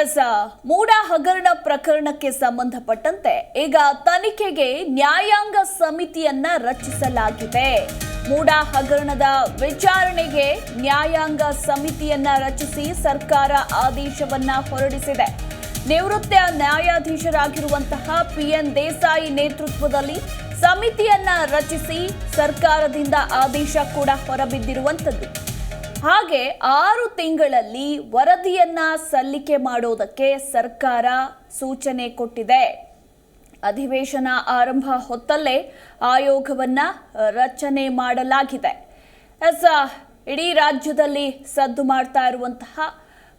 S ಮೂಡ ಹಗರಣ ಪ್ರಕರಣಕ್ಕೆ ಸಂಬಂಧಪಟ್ಟಂತೆ ಈಗ ತನಿಖೆಗೆ ನ್ಯಾಯಾಂಗ ಸಮಿತಿಯನ್ನ ರಚಿಸಲಾಗಿದೆ. ಮೂಡ ಹಗರಣದ ವಿಚಾರಣೆಗೆ ನ್ಯಾಯಾಂಗ ಸಮಿತಿಯನ್ನ ರಚಿಸಿ ಸರ್ಕಾರ ಆದೇಶವನ್ನ ಹೊರಡಿಸಿದೆ. ನಿವೃತ್ತ ನ್ಯಾಯಾಧೀಶರಾಗಿರುವಂತಹ ಪಿಎನ್ ದೇಸಾಯಿ ನೇತೃತ್ವದಲ್ಲಿ ಸಮಿತಿಯನ್ನ ರಚಿಸಿ ಸರ್ಕಾರದಿಂದ ಆದೇಶ ಕೂಡ ಹೊರಬಿದ್ದಿರುವಂತದ್ದು ಹಾಗೆ ಆರು ತಿಂಗಳಲ್ಲಿ ವರದಿಯನ್ನ ಸಲ್ಲಿಕೆ ಮಾಡೋದಕ್ಕೆ ಸರ್ಕಾರ ಸೂಚನೆ ಕೊಟ್ಟಿದೆ. ಅಧಿವೇಶನ ಆರಂಭ ಹೊತ್ತಲ್ಲೇ ಆಯೋಗವನ್ನ ರಚನೆ ಮಾಡಲಾಗಿದೆ. ಎಸ್ ಇಡೀ ರಾಜ್ಯದಲ್ಲಿ ಸದ್ದು ಮಾಡ್ತಾ ಇರುವಂತಹ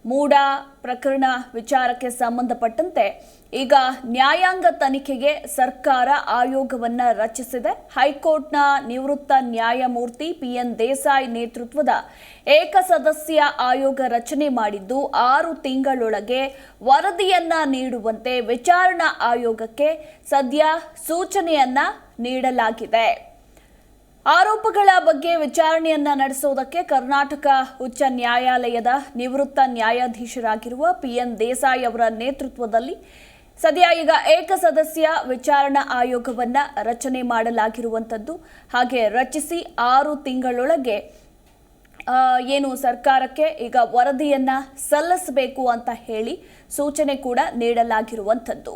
ಮೂಡ ಪ್ರಕರಣ ವಿಚಾರಕ್ಕೆ ಸಂಬಂಧಪಟ್ಟಂತೆ ಈಗ ನ್ಯಾಯಾಂಗ ತನಿಖೆಗೆ ಸರ್ಕಾರ ಆಯೋಗವನ್ನ ರಚಿಸಿದೆ. ಹೈಕೋರ್ಟ್ನ ನಿವೃತ್ತ ನ್ಯಾಯಮೂರ್ತಿ ಪಿಎನ್ ದೇಸಾಯಿ ನೇತೃತ್ವದ ಏಕಸದಸ್ಯ ಆಯೋಗ ರಚನೆ ಮಾಡಿದ್ದು ಆರು ತಿಂಗಳೊಳಗೆ ವರದಿಯನ್ನ ನೀಡುವಂತೆ ವಿಚಾರಣಾ ಆಯೋಗಕ್ಕೆ ಸದ್ಯ ಸೂಚನೆಯನ್ನ ನೀಡಲಾಗಿದೆ. ಆರೋಪಗಳ ಬಗ್ಗೆ ವಿಚಾರಣೆಯನ್ನ ನಡೆಸುವುದಕ್ಕೆ ಕರ್ನಾಟಕ ಉಚ್ಚ ನ್ಯಾಯಾಲಯದ ನಿವೃತ್ತ ನ್ಯಾಯಾಧೀಶರಾಗಿರುವ ಪಿಎನ್ ದೇಸಾಯಿ ಅವರ ನೇತೃತ್ವದಲ್ಲಿ ಸದ್ಯ ಈಗ ಏಕಸದಸ್ಯ ವಿಚಾರಣಾ ಆಯೋಗವನ್ನ ರಚನೆ ಮಾಡಲಾಗಿರುವಂಥದ್ದು. ಹಾಗೆ ರಚಿಸಿ ಆರು ತಿಂಗಳೊಳಗೆ ಏನು ಸರ್ಕಾರಕ್ಕೆ ಈಗ ವರದಿಯನ್ನ ಸಲ್ಲಿಸಬೇಕು ಅಂತ ಹೇಳಿ ಸೂಚನೆ ಕೂಡ ನೀಡಲಾಗಿರುವಂಥದ್ದು.